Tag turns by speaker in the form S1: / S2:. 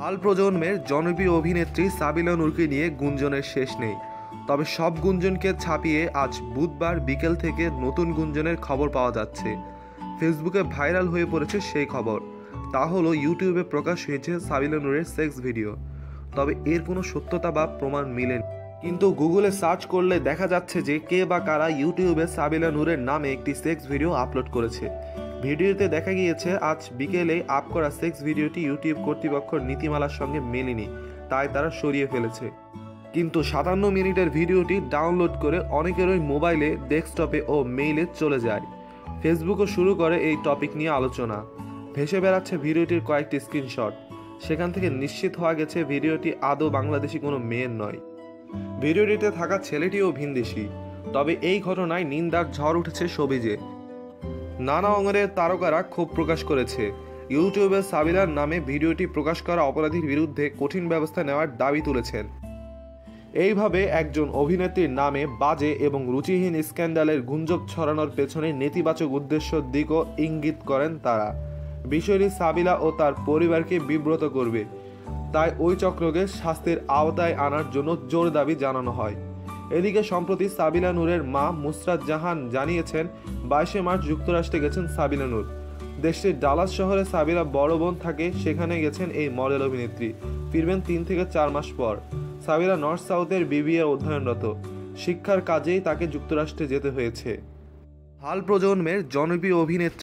S1: হাল প্রজন্মের জনপ্রিয় অভিনেত্রী সাবিলা নূরকে নিয়ে গুঞ্জনের শেষ নেই। তবে সব গুঞ্জনকে ছাপিয়ে আজ বুধবার বিকেল থেকে নতুন গুঞ্জনের খবর পাওয়া যাচ্ছে। ফেসবুকে ভাইরাল হয়ে পড়েছে সেই খবর। তা হলো ইউটিউবে প্রকাশ হয়েছে সাবিলা নূরের সেক্স ভিডিও। তবে এর কোনো সত্যতা বা প্রমাণ মিলেনি। কিন্তু গুগলে সার্চ করলে দেখা যাচ্ছে যে কে বা কারা ইউটিউবে সাবিলা নূরের নামে একটি সেক্স ভিডিও আপলোড করেছে। ভিডিওতে দেখা গিয়েছে, আজ বিকেলে আপ করা সেক্স ভিডিওটি ইউটিউব কর্তৃপক্ষের নীতিমালার সঙ্গে মেলেনি, তাই তারা সরিয়ে ফেলেছে। কিন্তু সাতান্ন মিনিটের ভিডিওটি ডাউনলোড করে অনেকেরই মোবাইলে, ডেস্কটপে ও মেইলে চলে যায়। ফেসবুকও শুরু করে এই টপিক নিয়ে আলোচনা। ভেসে বেড়াচ্ছে ভিডিওটির কয়েকটি স্ক্রিনশট। সেখান থেকে নিশ্চিত হওয়া গেছে ভিডিওটি আদৌ বাংলাদেশি কোনো মেয়ের নয়। ভিডিওটিতে থাকা ছেলেটিও ভিনদেশি। তবে এই ঘটনায় নিন্দার ঝড় উঠেছে সবিজে। নানা অঙ্গনের তারকারা ক্ষোভ প্রকাশ করেছে। ইউটিউবে সাবিলার নামে ভিডিওটি প্রকাশ করা অপরাধীর বিরুদ্ধে কঠিন ব্যবস্থা নেওয়ার দাবি তুলেছেন। এইভাবে একজন অভিনেত্রীর নামে বাজে এবং রুচিহীন স্ক্যান্ডালের গুঞ্জব ছড়ানোর পেছনে নেতিবাচক উদ্দেশ্য দিকও ইঙ্গিত করেন তারা। বিষয়টি সাবিলা ও তার পরিবারকে বিব্রত করবে। তাই ওই চক্রকে শাস্তির আওতায় আনার জন্য জোর দাবি জানানো হয়। এদিকে সম্প্রতি সাবিলা নূরের মা মুসরাত জাহান জানিয়েছেন, বাইশে মার্চ যুক্তরাষ্ট্রে গেছেন সাবিলা নূর। দেশটির ডালাস শহরে সাবিরা বড় বোন থাকে, সেখানে গেছেন এই মডেল অভিনেত্রী। ফিরবেন তিন থেকে চার মাস পর। সাবিলা নর্থ সাউথের বিবিএ অধ্যয়নরত। শিক্ষার কাজেই তাকে যুক্তরাষ্ট্রে যেতে হয়েছে। হাল প্রজন্মের জনপ্রিয় অভিনেত্রী